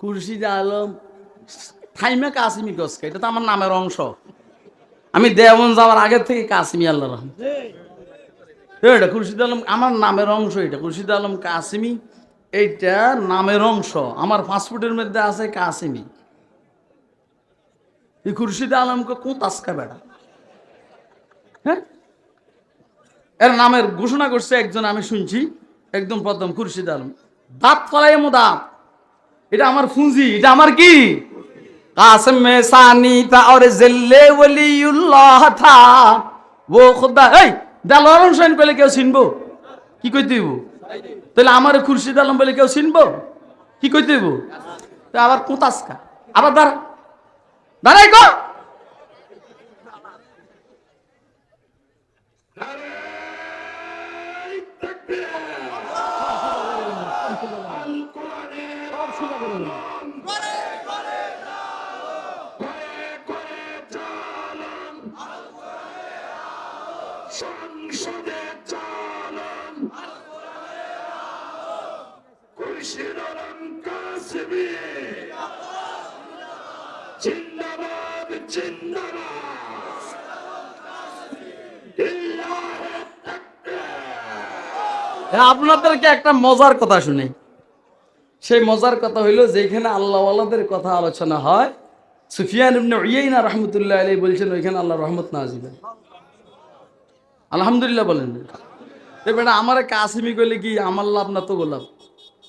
খুরশিদ আলম, থাইমে কাসিমি গসকে, এটা তো আমার নামের অংশ। আমি দেওয়ান যাওয়ার আগের থেকে কাসিমি আল্লাহ রহম এটা খুরশিদ আলম, আমার নামের অংশ এটা। খুরশিদ আলম, কাসিমি, এইটা নামের অংশ। আমার পাসপোর্টের মধ্যে আছে কাসিমি। এই খুরশিদ আলমকে কোন তাস্কা বেড়া? হ্যাঁ? এর নামের ঘোষণা করছে একজন, আমি শুনছি। একদম প্রথম, খুরশিদ আলম। দাঁত ফলাই এমন দাঁত এটা আমার ফুঁজি, এটা আমার কি? কাসম সানি তা আর জেল্লে ওলিউল্লাহ থা। ও খোদা, এই দা লরন হোসেন কেউ চিনবো? কি কই দিব তাহলে আমার খুরশিদ আলম বলে কেউ চিনবো? কি কই দিব তা আবার কোতাসকা আবার দাঁড়া। দাঁড়াই গো সংসদে চালান। জিন্দাবাদ জিন্দাবাদ। আপনাদেরকে একটা মজার কথা শুনি। সেই মজার কথা হইল, যেখানে আল্লাহওয়ালাদের কথা আলোচনা হয়, সুফিয়ান রহমতুল্লাহ আলী বলছেন, ওইখানে আল্লাহ রহমত না আসবেন আলহামদুলিল্লাহ বলেন। এবার আমার কাসিমি কইলে কি আমার লাভ না তো গোলাপ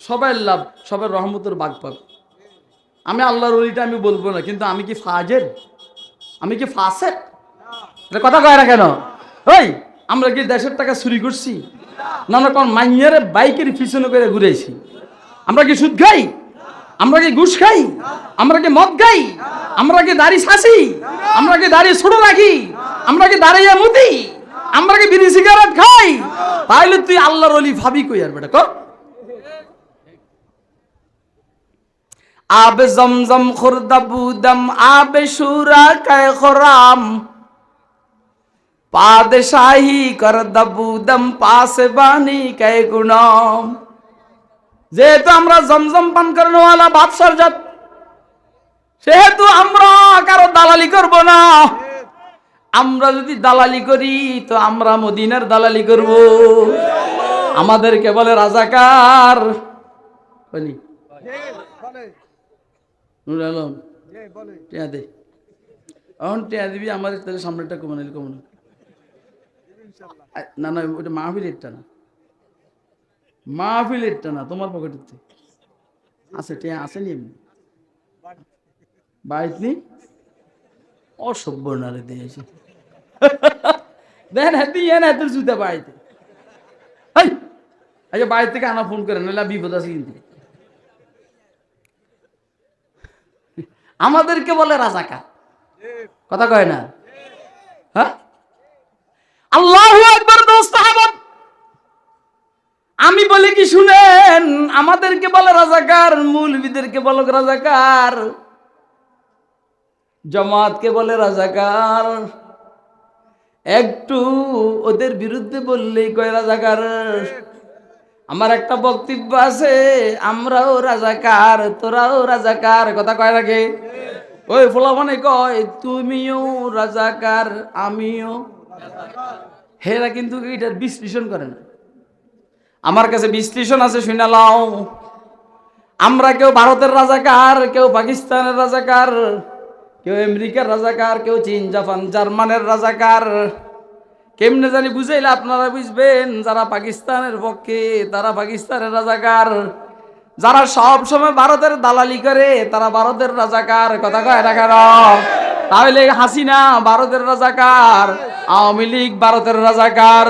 সবাই লাভ সবাই রহমতের বাগ পাবে। আমি আল্লাহর ওলিটা আমি বলব না, কিন্তু আমি কি ফাজের আমি কি ফাসের এটা কথা কয় না কেন? ওই, আমরা কি দেশের টাকা চুরি করছি? না আমরা কোন মাইয়ারে বাইকের পিছনে করে ঘুরেছি আমরা কি সুদ খাই? আমরা কি ঘুষ খাই? আমরা কি মদ খাই? আমরা কি দাড়ি শাসি আমরা কি দাড়ি ছোট রাখি? আমরা কি দাঁড়িয়ে মুতি আমরা কি বিড়ি সিগারেট খাই? তাইলে তুই আল্লাহর অলি ভাবি কই আর বেটা কর আবে জমজম খুরদা বুদম, আবে সুরা কায় খরাম। পাদশাহী কর দবুদম পাশে বাণী কে গুণম। যেহেতু আমরা জমজম পান করানোওয়ালা বাদশার জাত, সেহেতু আমরা কারও দালালি করব না। আমরা যদি দালালি করি, তো আমরা মদিনার দালালি করব। আমাদেরকে বলে রাজাকার। নুর আলম, টিয়া দে। এখন টিয়া দিবি আমাদের তাহলে সামনেটা কমে নিলে কমে না না ওটা মাহফিলেরটা না। মাহফিলেরটা না, তোমার পকেটের আছে, টিয়া, আসেনি এমনি। বাইক নি অসভ্য নারে দিয়েছে দেন হাতি এন হাতের জুতা বাড়িতে। আচ্ছা বাড়ি থেকে আনা ফোন করে, নাহলে বিপদ আছে কিন্তু। আমাদেরকে বলে রাজাকার। কথা কয় না? হ্যাঁ? আল্লাহ একবার দোস্ত আমি বলি কি শুনেন, আমাদেরকে বলে রাজাকার, মূলবিদেরকে বলো রাজাকার। জমাতকে বলে রাজাকার। একটু ওদের বিরুদ্ধে বললেই কয় রাজাকার। আমার একটা বক্তব্য আছে, আমরাও রাজাকার, তোরাও রাজাকার, কথা কয় রাখে ওই ফলাফনে কয়, তুমিও রাজাকার, আমিও। হেরা কিন্তু এটার বিশ্লেষণ করে না। আমার কাছে বিশ্লেষণ আছে, শুনে লাও আমরা কেউ ভারতের রাজাকার, কেউ পাকিস্তানের রাজাকার। কেউ আমেরিকার রাজাকার, কেউ চীন, জাপান, জার্মানের রাজাকার। কেমনে জানি বুঝাইলে আপনারা বুঝবেন, যারা পাকিস্তানের পক্ষে, তারা পাকিস্তানের রাজাকার। যারা সব সময় ভারতের দালালি করে, তারা ভারতের রাজাকার। কথা কয় না কেন? তাহলে হাসিনা ভারতের রাজাকার, আওয়ামী লীগ ভারতের রাজাকার।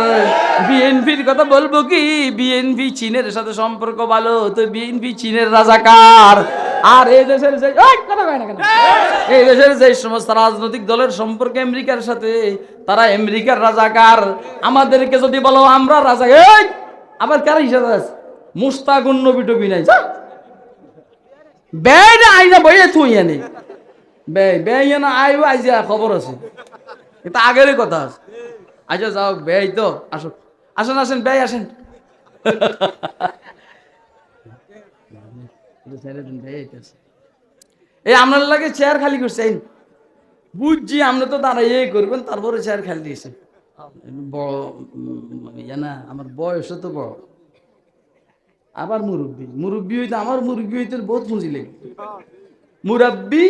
বিএনপির কথা বলব কি? বিএনপি চীনের সাথে সম্পর্ক ভালো, তো বিএনপি চীনের রাজাকার। আর এই দেশের যে? এই দেশের যে সমস্ত রাজনৈতিক দলের সম্পর্কে আমেরিকার সাথে, তারা আমেরিকার রাজাকার। আমাদেরকে যদি বলো আমরা রাজা এই, আবার কার হিসাবে আছে? মুস্তাকুন নবী টবি নাই। বেড়ে আইনা বইয়ে থুই আনে। বে বেয়ে না আইও, আইজা খবর আছে। এটা আগেরই কথা আছে। আচ্ছা যাও ব্যয় তো, আসো। আসেন আসেন ব্যয় আসেন। এই আপনার লাগে চেয়ার খালি করছেন বুঝছি আপনি তো দাঁড়াইয়ে করবেন, তারপরে চেয়ার খালি দিয়েছেন না, আমার বয়সও তো বড়। আবার মুরব্বী মুরব্বী হইতে আমার মুরব্বী হইতে বহুত পুঁজি লেগে। মুরব্বী,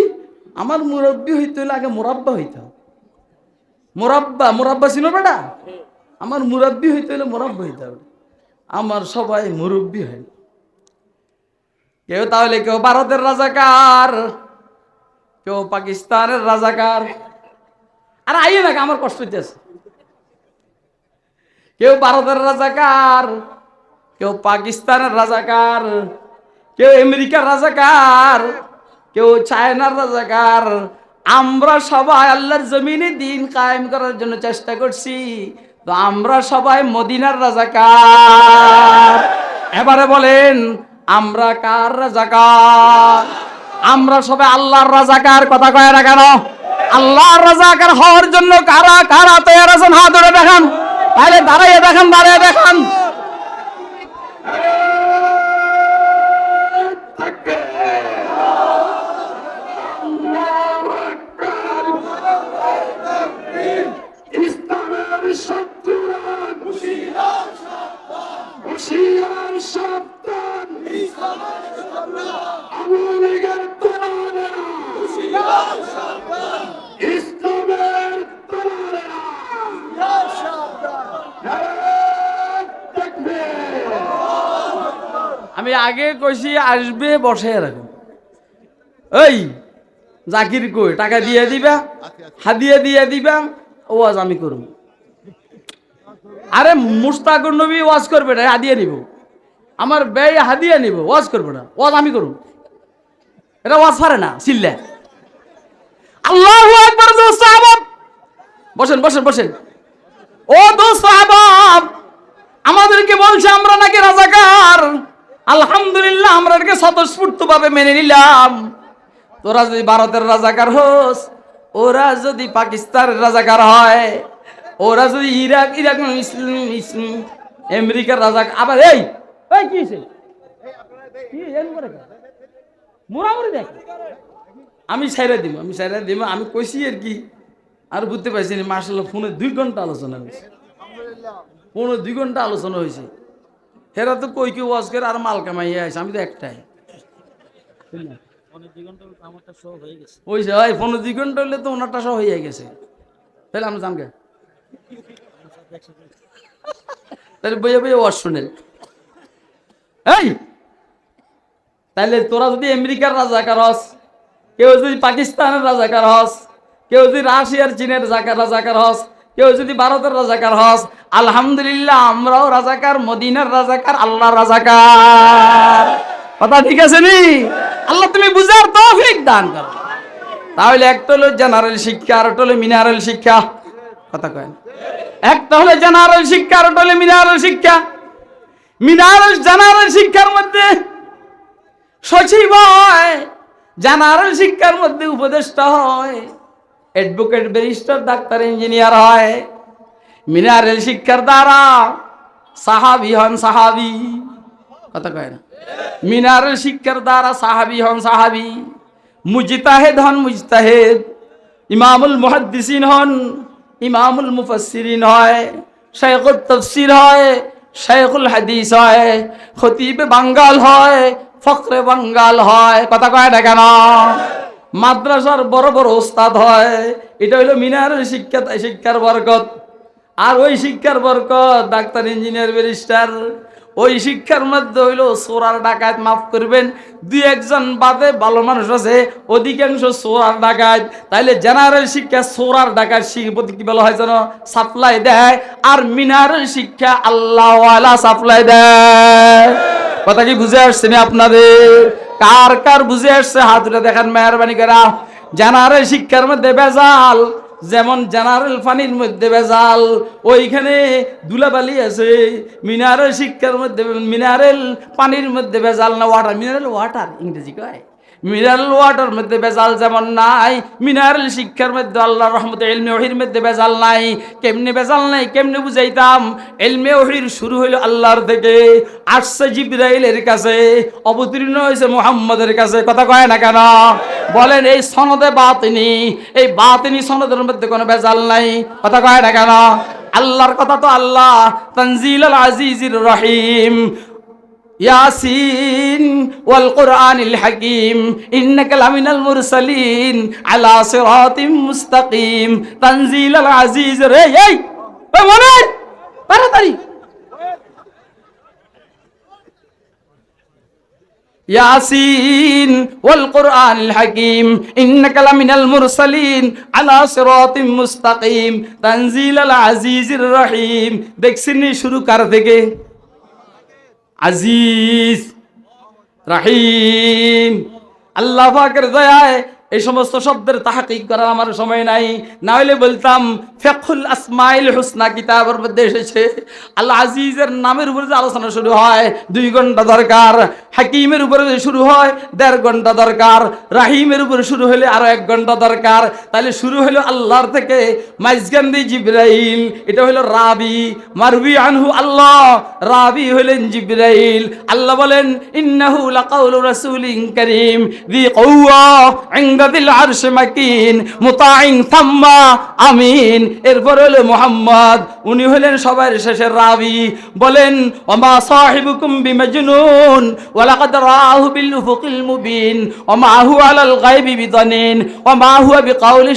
আমার মুরব্বী হইতে হইলে আগে মোরাব্বা হইতে মোরাব্বা মোরাব্বা ছিল বেটা? আমার মুরব্বী হইতে হইলে মোরাব্বা হইতে হবে। আমার সবাই মুরব্বী হয়। কেউ তাহলে কেউ ভারতের রাজাকার, কেউ পাকিস্তানের রাজাকার। আর আইয়ে না আমার কষ্ট হইতেছে। কেউ ভারতের রাজাকার, কেউ পাকিস্তানের রাজাকার, কেউ আমেরিকার রাজাকার, কেউ চায়নার রাজাকার। আমরা সবাই আল্লাহর জমিনে দিন কায়েম করার জন্য চেষ্টা করছি, তো আমরা সবাই মদিনার রাজাকার। এবারে বলেন আমরা কার রাজাকার? আমরা সবাই আল্লাহর রাজাকার, কথা কয় না কেন? আল্লাহর রাজাকার হওয়ার জন্য কারা কারা তৈরি আছেন হাত ধরে দেখান। তাহলে দাঁড়াইয়ে দেখান দাঁড়িয়ে দেখান। আগে কইছি আসবে, বসে রাখুন এই, জাকির কই? টাকা দিয়ে দিবা? হাদিয়া দিয়ে দিবা? ওয়াজ আমি করব। আরে মুস্তাকুর নবী ওয়াজ করবে না, হাদিয়া নিব। আমার ব্যয় হাদিয়া নিব, ওয়াজ করবে না। ওয়াজ আমি করব। এটা ওয়াজ পারে না চিল্লা আল্লাহু সাহাবাব। বসেন বসেন বসেন। ও দোস্ত আমাদেরকে বলছে আমরা নাকি রাজাকার। আলহামদুলিল্লাহ, আমরা এটাকে স্বতঃস্ফূর্ত ভাবে মেনে নিলাম। তোরা যদি ভারতের রাজাকার হোস, ওরা যদি পাকিস্তানের রাজাকার হয়, ওরা যদি ইরাক ইরাক, ইসলাম আমেরিকার রাজা আবার এই কি আমি সাইরা দিব আমি সাইরা দিব আমি কইছি আর কি। আর বুঝতে পারছি মার্শাল ফোনে দুই ঘণ্টা আলোচনা হয়েছে পনেরো দুই ঘণ্টা আলোচনা হয়েছে হেরা তো কই কি ওয়াজ করে আর মাল কামাইয়া আছে আমি তো একটাই। ওইছে ভাই পনেরো দুই ঘণ্টা হলে তো ওনারটা সব হয়ে গেছে। তাহলে আমরা জানগে? তাহলে বইয়ে বইয়ে ওয়াজ শুনেন এই! তাহলে তোরা যদি আমেরিকার রাজাকার হস কেউ যদি পাকিস্তানের রাজাকার হস কেউ যদি রাশিয়ার চীনের রাজাকার হস কেউ যদি ভারতের রাজাকার হস, আলহামদুলিল্লাহ আমরাও রাজাকার, মদিনার রাজাকার আল্লাহ রাজাকার। কথা ঠিক আছে নি? আল্লাহ তুমি বুঝার তৌফিক দান করো। তাহলে একটা হলো জেনারেল শিক্ষা, আর হলো মিনারেল শিক্ষা। কথা কয়। একটা হলো জেনারেল শিক্ষা, আর হলো মিনারেল শিক্ষা। মিনারেল জেনারেল শিক্ষার মধ্যে সচিব হয় জেনারেল শিক্ষার মধ্যে উপদেষ্টা হয়। অ্যাডভোকেট ব্যারিস্টার ডাক্তার ইঞ্জিনিয়ার হয়। মিনারেল শিক্ষার দ্বারা সাহাবি হন সাহাবি। কথা কয় না। মিনারেল শিক্ষার দ্বারা সাহাবি হন সাহাবি। মুজতাহেদ হন মুজতাহেদ। ইমামুল মুহাদ্দিসিন হন ইমামুল মুফাসসিরিন হয়। শেখুল তফসির হয় শেখুল হাদিস হয়। খতিবে বাঙ্গাল হয় ফকরে বাঙ্গাল হয়। কথা কয় না কেন? মাদ্রাসার বড় বড় ওস্তাদ হয়। এটা হইল মিনারের শিক্ষা শিক্ষার বরকত। আর ওই শিক্ষার বরকত ডাক্তার, ইঞ্জিনিয়ার, ব্যারিস্টার, ওই শিক্ষার মধ্যে হইল সোরার ডাকাত মাফ করবেন। দুই একজন বাদে ভালো মানুষ আছে, অধিকাংশ সোরার ডাকাত। তাইলে জেনারেল শিক্ষা সোরার ডাকাত শিক্ষা কি বলা হয় যেন? সাপ্লাই দেয়। আর মিনারেল শিক্ষা আল্লাহওয়ালা সাপ্লাই দেয়। কথা কি বুঝে আসছে আপনাদের? কার কার বুঝে আসছে? হাত উঠে দেখেন মেহরবানি করা। জানারে শিক্ষার মধ্যে বেজাল, যেমন জেনারেল ফানির মধ্যে বেজাল, ওইখানে দুলাবালি আছে। মিনারেল শিক্ষার মধ্যে, মিনারেল পানির মধ্যে বেজাল না ওয়াটার মিনারেল ওয়াটার ইংরেজি কয়? মিনারেল ওয়াটার মধ্যে বেজাল যেমন নাই, মিনারেল শিক্ষার মধ্যে আল্লাহর রহমতে এলমে ওহির মধ্যে বেজাল নাই। কেমনে বেজাল নাই, কেমনে বুঝাইতাম? এলমে ওহির শুরু হইল আল্লাহর থেকে, আসছে জিব্রাইলের কাছে, অবতীর্ণ হয়েছে মুহাম্মদের কাছে। কথা কয় না কেন? বলেন, এই সনদে বাতিনি, এই বাতিনি সনদের মধ্যে কোনো বেজাল নাই। কথা কয় না কেন? আল্লাহর কথা তো আল্লাহ তনজিল আজিজির রহিম। ইয়াসিন ওয়াল কোরআনিল হাকিম, ইন্নাকা লামিনাল মুরসালিন আলা সিরাতিম মুস্তাকিম। তানজিল আল আজিজ রে, এই এ মনে, তাড়াতাড়ি। ইয়াসিন ওয়াল কোরআনিল হাকিম, ইন্নাকা লামিনাল মুরসালিন আলা সিরাতিম মুস্তাকিম। তানজিল আল আজিজির রহিম। দেখছিনি শুরু কার থেকে আজিজ রাহিম আল্লাহ পাকের দয়ায় এই সমস্ত শব্দের তাহাকিক করার আমার সময় নাই। না হলে বলতাম ফেকুল আসমাইল হুসনা কিতাবের মধ্যে এসেছে। আল্লাহ আজিজের নামের উপরে যে আলোচনা শুরু হয়, দুই ঘণ্টা দরকার। হাকিমের উপরে যে শুরু হয়, দেড় ঘণ্টা দরকার। রাহিমের উপরে শুরু হলে আরও এক ঘণ্টা দরকার। তাহলে শুরু হলো আল্লাহর থেকে মাইজগান্দি জিব্রাইল, এটা হলো রাবি। মারবি আনহু আল্লাহ, রাবি হলেন জিব্রাইল। আল্লাহ বলেন, ইন্নাহু লাকাউলু রাসূলিন কারীম। দি কওয়া ইনদাদিল আরশে মাকিন, মুতাইন থাম্মা, আমিন। এরপর হলো মুহাম্মদ। উনি হলেন সবার শেষের রাবি। বলেন, ওমা সাহিবুকুম বিমাজনুন, ওয়ালাকাদ রাহু বিল উফুকিল মুবিন, ওমা হুয়া আলাল গায়বি বিদানিন, ওমা হুয়া বিকাউলি